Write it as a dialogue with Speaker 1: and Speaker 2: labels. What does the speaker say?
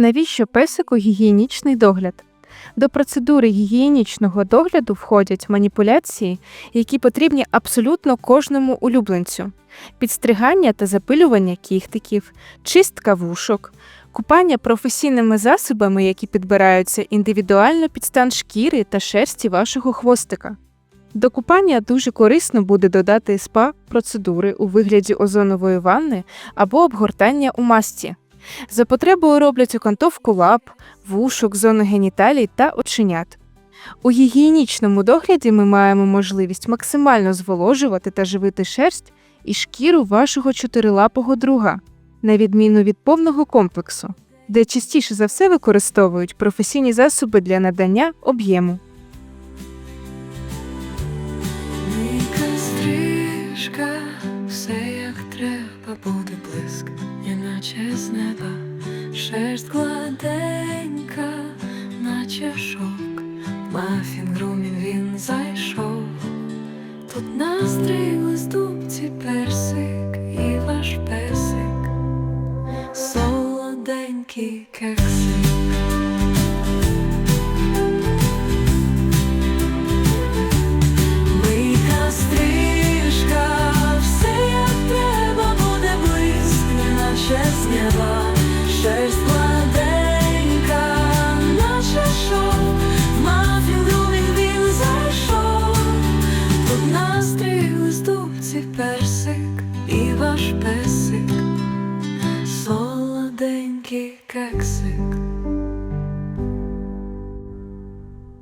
Speaker 1: Навіщо песику гігієнічний догляд? До процедури гігієнічного догляду входять маніпуляції, які потрібні абсолютно кожному улюбленцю: підстригання та запилювання кіхтиків, чистка вушок, купання професійними засобами, які підбираються індивідуально під стан шкіри та шерсті вашого хвостика. До купання дуже корисно буде додати спа процедури у вигляді озонової ванни або обгортання у масці. За потребою роблять окантовку лап, вушок, зони геніталій та оченят. У гігієнічному догляді ми маємо можливість максимально зволожувати та живити шерсть і шкіру вашого чотирилапого друга, на відміну від повного комплексу, де частіше за все використовують професійні засоби для надання об'єму.
Speaker 2: Стрижка, все як треба, буде блиск, іначе з неба, шерсть гладенька, наче шовк, мафін грумін він зайшов. Тут настрій ступці персик і ваш песик, солоденький кексик. Персик, персик і ваш песик, солоденький кексик.